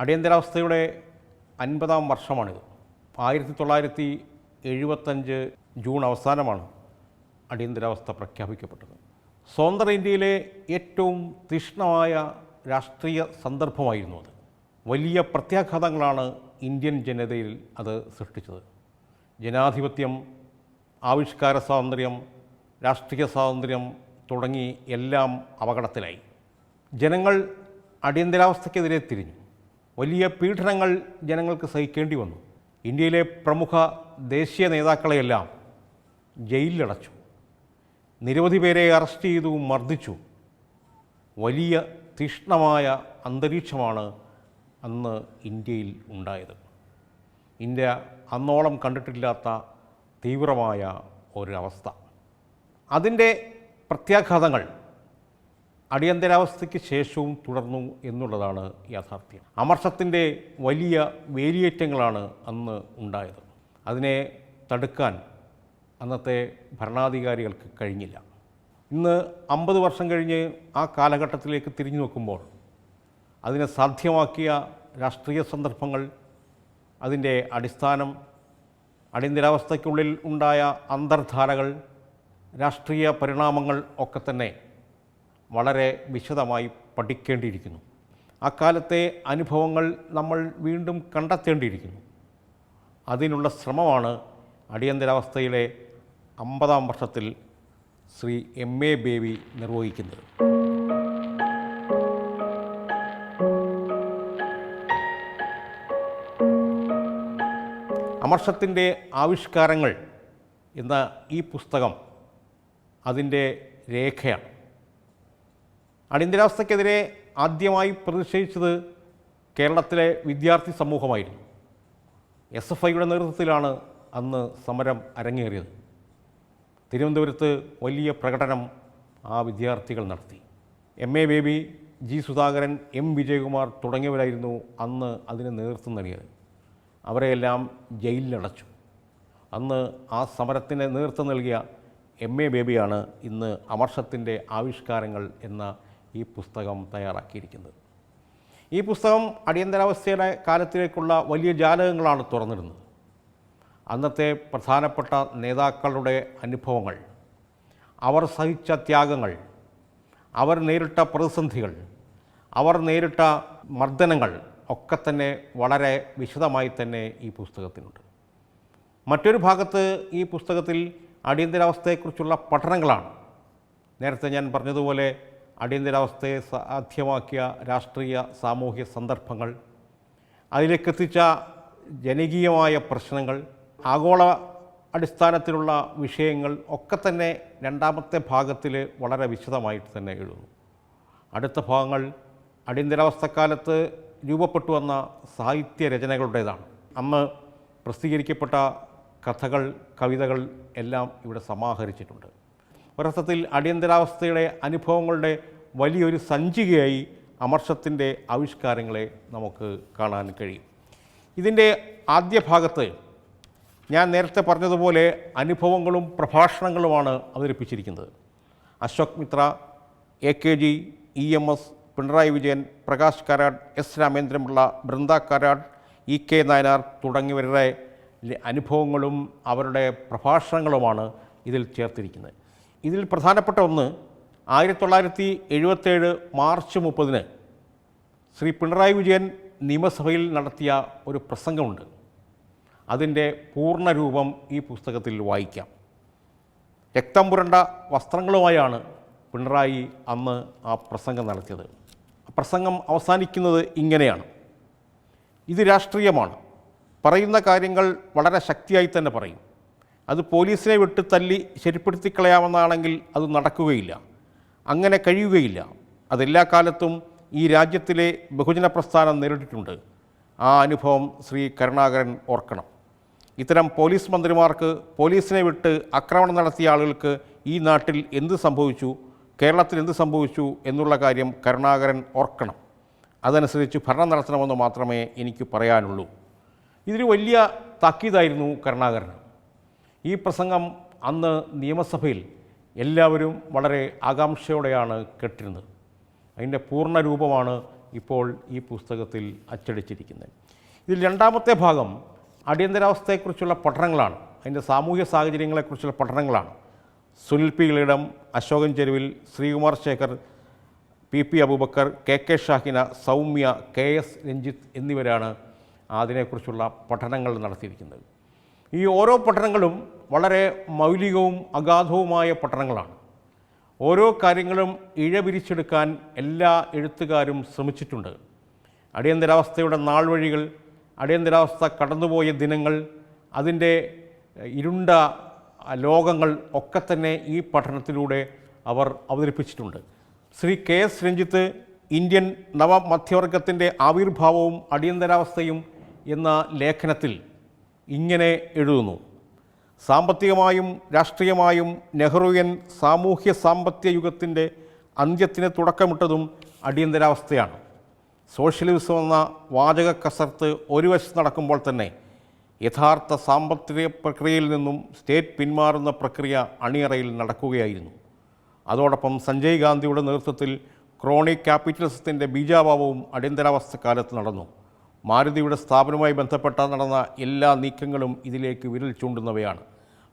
അടിയന്തരാവസ്ഥയുടെ അൻപതാം വർഷമാണിത്. ആയിരത്തി തൊള്ളായിരത്തി എഴുപത്തഞ്ച് ജൂൺ അവസാനമാണ് അടിയന്തരാവസ്ഥ പ്രഖ്യാപിക്കപ്പെട്ടത്. സ്വതന്ത്ര ഇന്ത്യയിലെ ഏറ്റവും തീക്ഷ്ണമായ രാഷ്ട്രീയ സന്ദർഭമായിരുന്നു അത്. വലിയ പ്രത്യാഘാതങ്ങളാണ് ഇന്ത്യൻ ജനതയിൽ അത് സൃഷ്ടിച്ചത്. ജനാധിപത്യം ആവിഷ്കാര സ്വാതന്ത്ര്യം രാഷ്ട്രീയ സ്വാതന്ത്ര്യം തുടങ്ങി എല്ലാം അപകടത്തിലായി. ജനങ്ങൾ അടിയന്തരാവസ്ഥയ്ക്കെതിരെ തിരിഞ്ഞു. വലിയ പീഡനങ്ങൾ ജനങ്ങൾക്ക് സഹിക്കേണ്ടി വന്നു. ഇന്ത്യയിലെ പ്രമുഖ ദേശീയ നേതാക്കളെയെല്ലാം ജയിലിലടച്ചു. നിരവധി പേരെ അറസ്റ്റ് ചെയ്തു മർദ്ദിച്ചു. വലിയ തീക്ഷ്ണമായ അന്തരീക്ഷമാണ് അന്ന് ഇന്ത്യയിൽ ഉണ്ടായത്. ഇന്ത്യ അന്നോളം കണ്ടിട്ടില്ലാത്ത തീവ്രമായ ഒരവസ്ഥ. അതിന്റെ പ്രത്യാഘാതങ്ങൾ അടിയന്തരാവസ്ഥയ്ക്ക് ശേഷവും തുടർന്നു എന്നുള്ളതാണ് യാഥാർത്ഥ്യം. അമർഷത്തിന്റെ വലിയ വേലിയേറ്റങ്ങളാണ് അന്ന് ഉണ്ടായത്. അതിനെ തടുക്കാൻ അന്നത്തെ ഭരണാധികാരികൾക്ക് കഴിഞ്ഞില്ല. ഇന്ന് അമ്പത് വർഷം കഴിഞ്ഞ് ആ കാലഘട്ടത്തിലേക്ക് തിരിഞ്ഞു നോക്കുമ്പോൾ അതിനെ സാധ്യമാക്കിയ രാഷ്ട്രീയ സന്ദർഭങ്ങൾ അതിന്റെ അടിസ്ഥാനം അടിയന്തരാവസ്ഥയ്ക്കുള്ളിൽ ഉണ്ടായ അന്തർധാരകൾ രാഷ്ട്രീയ പരിണാമങ്ങൾ ഒക്കെ തന്നെ വളരെ വിശദമായി പഠിക്കേണ്ടിയിരിക്കുന്നു. അക്കാലത്തെ അനുഭവങ്ങൾ നമ്മൾ വീണ്ടും കണ്ടെത്തേണ്ടിയിരിക്കുന്നു. അതിനുള്ള ശ്രമമാണ് അടിയന്തരാവസ്ഥയിലെ അമ്പതാം വർഷത്തിൽ ശ്രീ എം എ ബേബി നിർവഹിക്കുന്നത്. അമർഷത്തിന്റെ ആവിഷ്കാരങ്ങൾ എന്ന ഈ പുസ്തകം അതിന്റെ രേഖയാണ്. അടിയന്തരാവസ്ഥയ്ക്കെതിരെ ആദ്യമായി പ്രതിഷേധിച്ചത് കേരളത്തിലെ വിദ്യാർത്ഥി സമൂഹമായിരുന്നു. എസ് എഫ് ഐയുടെ നേതൃത്വത്തിലാണ് അന്ന് സമരം അരങ്ങേറിയത്. തിരുവനന്തപുരത്ത് വലിയ പ്രകടനം ആ വിദ്യാർത്ഥികൾ നടത്തി. M A Baby G Sudhakaran M Vijayakumar തുടങ്ങിയവരായിരുന്നു അന്ന് അതിന് നേതൃത്വം നൽകിയത്. അവരെയെല്ലാം ജയിലിലടച്ചു. അന്ന് ആ സമരത്തിന് നേതൃത്വം നൽകിയ എം എ ബേബിയാണ് ഇന്ന് അമർഷത്തിന്റെ ആവിഷ്കാരങ്ങൾ എന്ന ഈ പുസ്തകം തയ്യാറാക്കിയിരിക്കുന്നത്. ഈ പുസ്തകം അടിയന്തരാവസ്ഥയുടെ കാലത്തിലേക്കുള്ള വലിയ ജാലകങ്ങളാണ് തുറന്നിരുന്നത് അന്നത്തെ പ്രധാനപ്പെട്ട നേതാക്കളുടെ അനുഭവങ്ങൾ അവർ സഹിച്ച ത്യാഗങ്ങൾ അവർ നേരിട്ട പ്രതിസന്ധികൾ അവർ നേരിട്ട മർദ്ദനങ്ങൾ ഒക്കെ തന്നെ വളരെ വിശദമായി തന്നെ ഈ പുസ്തകത്തിനുണ്ട്. മറ്റൊരു ഭാഗത്ത് ഈ പുസ്തകത്തിൽ അടിയന്തരാവസ്ഥയെക്കുറിച്ചുള്ള പഠനങ്ങളാണ്. നേരത്തെ ഞാൻ പറഞ്ഞതുപോലെ അടിയന്തരാവസ്ഥയെ സാധ്യമാക്കിയ രാഷ്ട്രീയ സാമൂഹ്യ സന്ദർഭങ്ങൾ അതിലേക്ക് എത്തിച്ച ജനകീയമായ പ്രശ്നങ്ങൾ ആഗോള അടിസ്ഥാനത്തിലുള്ള വിഷയങ്ങൾ ഒക്കെ തന്നെ രണ്ടാമത്തെ ഭാഗത്തിൽ വളരെ വിശദമായിട്ട് തന്നെ എഴുതുന്നു. അടുത്ത ഭാഗങ്ങൾ അടിയന്തരാവസ്ഥക്കാലത്ത് രൂപപ്പെട്ടു വന്ന സാഹിത്യ രചനകളുടേതാണ്. അന്ന് പ്രസിദ്ധീകരിക്കപ്പെട്ട കഥകൾ കവിതകൾ എല്ലാം ഇവിടെ സമാഹരിച്ചിട്ടുണ്ട്. ഒരർത്ഥത്തിൽ അടിയന്തരാവസ്ഥയുടെ അനുഭവങ്ങളുടെ വലിയൊരു സഞ്ചികയായി അമർഷത്തിന്റെ ആവിഷ്കാരങ്ങളെ നമുക്ക് കാണാൻ കഴിയും. ഇതിന്റെ ആദ്യ ഭാഗത്ത് ഞാൻ നേരത്തെ പറഞ്ഞതുപോലെ അനുഭവങ്ങളും പ്രഭാഷണങ്ങളുമാണ് അവതരിപ്പിച്ചിരിക്കുന്നത്. Ashok Mitra A K G E M S Pinarayi Vijayan Prakash Karat S രാമേന്ദ്രമുള്ള Brinda Karat E K Nayanar തുടങ്ങിയവരുടെ അനുഭവങ്ങളും അവരുടെ പ്രഭാഷണങ്ങളുമാണ് ഇതിൽ ചേർത്തിരിക്കുന്നത്. ഇതിൽ പ്രധാനപ്പെട്ട ഒന്ന് ആയിരത്തി തൊള്ളായിരത്തി എഴുപത്തേഴ് മാർച്ച് മുപ്പതിന് ശ്രീ പിണറായി വിജയൻ നിയമസഭയിൽ നടത്തിയ ഒരു പ്രസംഗമുണ്ട്. അതിന്റെ പൂർണരൂപം ഈ പുസ്തകത്തിൽ വായിക്കാം. രക്തം പുരണ്ട വസ്ത്രങ്ങളുമായാണ് പിണറായി അന്ന് ആ പ്രസംഗം നടത്തിയത്. പ്രസംഗം അവസാനിക്കുന്നത് ഇങ്ങനെയാണ്. ഇത് രാഷ്ട്രീയമാണ്. പറയുന്ന കാര്യങ്ങൾ വളരെ ശക്തിയായി തന്നെ പറയും. അത് പോലീസിനെ വിട്ട് തല്ലി ശരിപ്പെടുത്തി കളയാമെന്നാണെങ്കിൽ അത് നടക്കുകയില്ല. അങ്ങനെ കഴിയുകയില്ല. അതെല്ലാ കാലത്തും ഈ രാജ്യത്തിലെ ബഹുജന പ്രസ്ഥാനം നേരിട്ടിട്ടുണ്ട്. ആ അനുഭവം ശ്രീ കരുണാകരൻ ഓർക്കണം. ഇത്തരം പോലീസ് മന്ത്രിമാർക്ക് പോലീസിനെ വിട്ട് ആക്രമണം നടത്തിയ ആളുകൾക്ക് ഈ നാട്ടിൽ എന്ത് സംഭവിച്ചു? കേരളത്തിൽ എന്ത് സംഭവിച്ചു എന്നുള്ള കാര്യം കരുണാകരൻ ഓർക്കണം. അതനുസരിച്ച് ഭരണം നടത്തണമെന്ന് മാത്രമേ എനിക്ക് പറയാനുള്ളൂ. ഇതൊരു വലിയ താക്കീതായിരുന്നു കരുണാകരന്. ഈ പ്രസംഗം അന്ന് നിയമസഭയിൽ എല്ലാവരും വളരെ ആകാംക്ഷയോടെയാണ് കേട്ടിരുന്നത്. അതിന്റെ പൂർണ രൂപമാണ് ഇപ്പോൾ ഈ പുസ്തകത്തിൽ അച്ചടിച്ചിരിക്കുന്നത്. ഇതിൽ രണ്ടാമത്തെ ഭാഗം അടിയന്തരാവസ്ഥയെക്കുറിച്ചുള്ള പഠനങ്ങളാണ്. അതിന്റെ സാമൂഹ്യ സാഹചര്യങ്ങളെക്കുറിച്ചുള്ള പഠനങ്ങളാണ്. Sunil P Ashokan Cheruvil Sreekumar Shekhar P P Aboobacker K K Shahina Soumya K S Ranjith എന്നിവരാണ് അതിനെക്കുറിച്ചുള്ള പഠനങ്ങൾ നടത്തിയിരിക്കുന്നത്. ഈ ഓരോ പഠനങ്ങളും വളരെ മൗലികവും അഗാധവുമായ പഠനങ്ങളാണ്. ഓരോ കാര്യങ്ങളും ഇഴപിരിച്ചെടുക്കാൻ എല്ലാ എഴുത്തുകാരും ശ്രമിച്ചിട്ടുണ്ട്. അടിയന്തരാവസ്ഥയുടെ നാൾ വഴികൾ അടിയന്തരാവസ്ഥ കടന്നുപോയ ദിനങ്ങൾ അതിന്റെ ഇരുണ്ട ലോകങ്ങൾ ഒക്കെ തന്നെ ഈ പഠനത്തിലൂടെ അവർ അവതരിപ്പിച്ചിട്ടുണ്ട്. Shri K S Ranjith Indian നവമധ്യവർഗത്തിന്റെ ആവിർഭാവവും അടിയന്തരാവസ്ഥയും എന്ന ലേഖനത്തിൽ ഇങ്ങനെ എഴുതുന്നു. സാമ്പത്തികമായും രാഷ്ട്രീയമായും നെഹ്റുയൻ സാമൂഹ്യ സാമ്പത്തിക യുഗത്തിന്റെ അന്ത്യത്തിന് തുടക്കമിട്ടതും അടിയന്തരാവസ്ഥയാണ്. സോഷ്യലിസം എന്ന വാചക കസർത്ത് ഒരു വശത്ത് നടക്കുമ്പോൾ തന്നെ യഥാർത്ഥ സാമ്പത്തിക പ്രക്രിയയിൽ നിന്നും സ്റ്റേറ്റ് പിന്മാറുന്ന പ്രക്രിയ അണിയറയിൽ നടക്കുകയായിരുന്നു. അതോടൊപ്പം സഞ്ജയ് ഗാന്ധിയുടെ നേതൃത്വത്തിൽ ക്രോണിക് ക്യാപിറ്റലിസത്തിന്റെ ബീജാഭാവവും അടിയന്തരാവസ്ഥ കാലത്ത് നടന്നു. മാരുതിയുടെ സ്ഥാപനവുമായി ബന്ധപ്പെട്ട നടന്ന എല്ലാ നീക്കങ്ങളും ഇതിലേക്ക് വിരൽ ചൂണ്ടുന്നവയാണ്.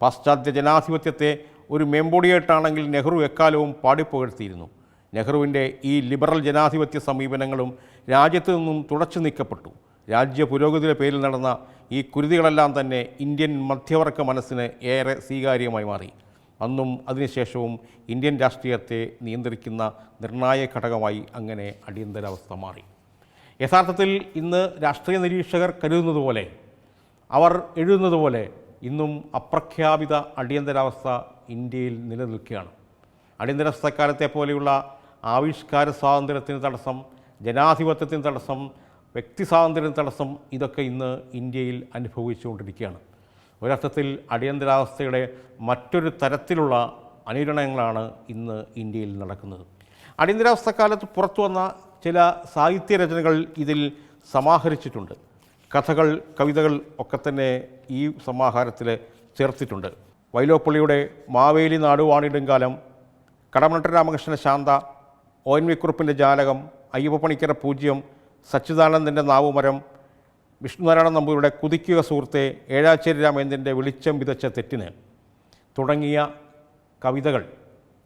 പാശ്ചാത്യ ജനാധിപത്യത്തെ ഒരു മേമ്പൊടിയായിട്ടാണെങ്കിൽ നെഹ്റു എക്കാലവും പാടിപ്പുകഴ്ത്തിയിരുന്നു. നെഹ്റുവിന്റെ ഈ ലിബറൽ ജനാധിപത്യ സമീപനങ്ങളും രാജ്യത്തു നിന്നും തുടച്ചു നീക്കപ്പെട്ടു. രാജ്യ പുരോഗതിയുടെ പേരിൽ നടന്ന ഈ കുരുതികളെല്ലാം തന്നെ ഇന്ത്യൻ മധ്യവർഗ മനസ്സിന് ഏറെ സ്വീകാര്യമായി മാറി. അന്നും അതിനുശേഷവും ഇന്ത്യൻ രാഷ്ട്രീയത്തെ നിയന്ത്രിക്കുന്ന നിർണായക ഘടകമായി അങ്ങനെ അടിയന്തരാവസ്ഥ മാറി. യഥാർത്ഥത്തിൽ ഇന്ന് രാഷ്ട്രീയ നിരീക്ഷകർ കരുതുന്നത് പോലെ അവർ എഴുതുന്നത് പോലെ ഇന്നും അപ്രഖ്യാപിത അടിയന്തരാവസ്ഥ ഇന്ത്യയിൽ നിലനിൽക്കുകയാണ്. അടിയന്തരാവസ്ഥക്കാലത്തെ പോലെയുള്ള ആവിഷ്കാര സ്വാതന്ത്ര്യത്തിന് തടസ്സം ജനാധിപത്യത്തിന് തടസ്സം വ്യക്തി സ്വാതന്ത്ര്യം തടസ്സം ഇതൊക്കെ ഇന്ന് ഇന്ത്യയിൽ അനുഭവിച്ചുകൊണ്ടിരിക്കുകയാണ്. ഒരർത്ഥത്തിൽ അടിയന്തരാവസ്ഥയുടെ മറ്റൊരു തരത്തിലുള്ള അനുരണയങ്ങളാണ് ഇന്ന് ഇന്ത്യയിൽ നടക്കുന്നത്. അടിയന്തരാവസ്ഥ കാലത്ത് പുറത്തു വന്ന ചില സാഹിത്യരചനകൾ ഇതിൽ സമാഹരിച്ചിട്ടുണ്ട്. കഥകൾ കവിതകൾ ഒക്കെ തന്നെ ഈ സമാഹാരത്തിൽ ചേർത്തിട്ടുണ്ട്. വൈലോപ്പള്ളിയുടെ Maveli നാടുവാണിടുംകാലം Kadammanitta Ramakrishna Shantha O N V കുറുപ്പിന്റെ ജാലകം അയ്യപ്പ പണിക്കര പൂജ്യം സച്ചിദാനന്ദന്റെ നാവുമരം വിഷ്ണുനാരായണ നമ്പൂരിയുടെ കുതിക്കുക സുഹൃത്തെ ഏഴാച്ചേരി രാമേന്ദ്രന്റെ വെളിച്ചം വിതച്ച തെറ്റിന് തുടങ്ങിയ കവിതകൾ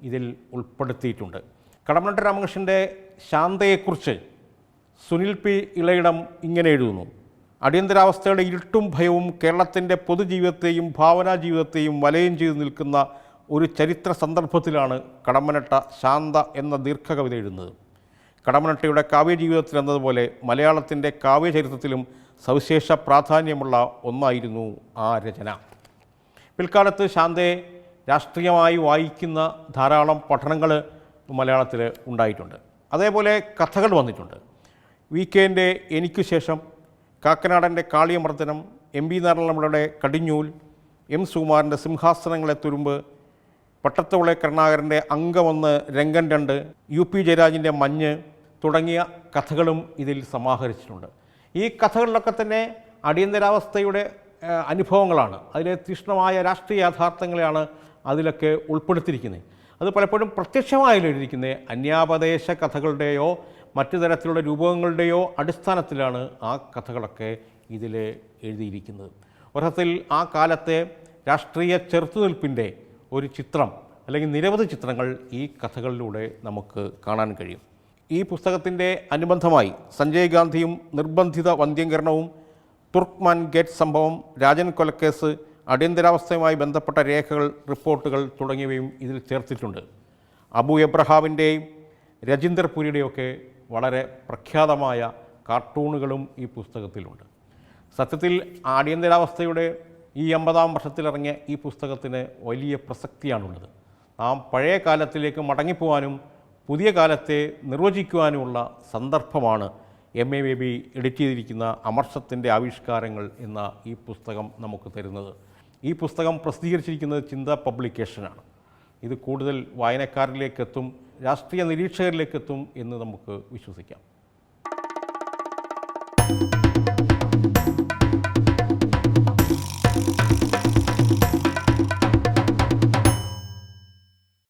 ഇതിൽ ഉൾപ്പെടുത്തിയിട്ടുണ്ട്. കടമനട്ട രാമകൃഷ്ണന്റെ ശാന്തയെക്കുറിച്ച് സുനിൽ പി ഇളയിടം ഇങ്ങനെ എഴുതുന്നു. അടിയന്തരാവസ്ഥയുടെ ഇരുട്ടും ഭയവും കേരളത്തിന്റെ പൊതുജീവിതത്തെയും ഭാവനാ ജീവിതത്തെയും വലയം ചെയ്തു നിൽക്കുന്ന ഒരു ചരിത്ര സന്ദർഭത്തിലാണ് കടമ്മനട്ട ശാന്ത എന്ന ദീർഘകവിത എഴുതുന്നത്. കടമ്മനട്ടയുടെ കാവ്യജീവിതത്തിൽ എന്നതുപോലെ മലയാളത്തിന്റെ കാവ്യചരിത്രത്തിലും സവിശേഷ പ്രാധാന്യമുള്ള ഒന്നായിരുന്നു ആ രചന. പിൽക്കാലത്ത് ശാന്തയെ രാഷ്ട്രീയമായി വായിക്കുന്ന ധാരാളം പഠനങ്ങൾ മലയാളത്തിൽ ഉണ്ടായിട്ടുണ്ട്. അതേപോലെ കഥകൾ വന്നിട്ടുണ്ട്. വി കെന്റെ എനിക്കു ശേഷം കാക്കനാടന്റെ കാളിയമർദ്ദനം എം വി നാരായണപിള്ളയുടെ കടിഞ്ഞൂൽ എം സുകുമാരന്റെ സിംഹാസനങ്ങളെ തുരുമ്പ് പട്ടത്തുവിളെ കരുണാകരന്റെ അംഗമൊന്ന് രംഗൻ രണ്ട് യു പി ജയരാജിന്റെ മഞ്ഞ് തുടങ്ങിയ കഥകളും ഇതിൽ സമാഹരിച്ചിട്ടുണ്ട്. ഈ കഥകളിലൊക്കെ തന്നെ അടിയന്തരാവസ്ഥയുടെ അനുഭവങ്ങളാണ്. അതിലെ തീഷ്ണമായ രാഷ്ട്രീയ യാഥാർത്ഥ്യങ്ങളെയാണ് അതിലൊക്കെ ഉൾപ്പെടുത്തിയിരിക്കുന്നത്. അത് പലപ്പോഴും പ്രത്യക്ഷമായാലും എഴുതിയിരിക്കുന്നത് അന്യാപദേശ കഥകളുടെയോ മറ്റു തരത്തിലുള്ള രൂപങ്ങളുടെയോ അടിസ്ഥാനത്തിലാണ് ആ കഥകളൊക്കെ ഇതിൽ എഴുതിയിരിക്കുന്നത്. ഒരർത്ഥത്തിൽ ആ കാലത്തെ രാഷ്ട്രീയ ചെറുത്തുനിൽപ്പിന്റെ ഒരു ചിത്രം അല്ലെങ്കിൽ നിരവധി ചിത്രങ്ങൾ ഈ കഥകളിലൂടെ നമുക്ക് കാണാൻ കഴിയും. ഈ പുസ്തകത്തിന്റെ അനുബന്ധമായി സഞ്ജയ് ഗാന്ധിയും നിർബന്ധിത വന്ധ്യംകരണവും തുർക്ക്മാൻ ഗേറ്റ് സംഭവം രാജൻ കൊലക്കേസ് അടിയന്തരാവസ്ഥയുമായി ബന്ധപ്പെട്ട രേഖകൾ റിപ്പോർട്ടുകൾ തുടങ്ങിയവയും ഇതിൽ ചേർത്തിട്ടുണ്ട്. അബു എബ്രഹാമിന്റെയും രജീന്ദർ പുരിയുടെയൊക്കെ വളരെ പ്രഖ്യാതമായ കാർട്ടൂണുകളും ഈ പുസ്തകത്തിലുണ്ട്. സത്യത്തിൽ അടിയന്തരാവസ്ഥയുടെ ഈ അമ്പതാം വർഷത്തിലിറങ്ങിയ ഈ പുസ്തകത്തിന് വലിയ പ്രസക്തിയാണുള്ളത്. നാം പഴയ കാലത്തിലേക്ക് മടങ്ങിപ്പോവാനും പുതിയ കാലത്തെ നിർവചിക്കുവാനുമുള്ള സന്ദർഭമാണ് എം എ ബേബി എഡിറ്റ് ചെയ്തിരിക്കുന്ന അമർഷത്തിന്റെ ആവിഷ്കാരങ്ങൾ എന്ന ഈ പുസ്തകം നമുക്ക് തരുന്നത്. ഈ പുസ്തകം പ്രസിദ്ധീകരിച്ചിരിക്കുന്നത് ചിന്ത പബ്ലിക്കേഷനാണ്. ഇത് കൂടുതൽ വായനക്കാരിലേക്കെത്തും രാഷ്ട്രീയ നിരീക്ഷകരിലേക്കെത്തും എന്ന് നമുക്ക് വിശ്വസിക്കാം.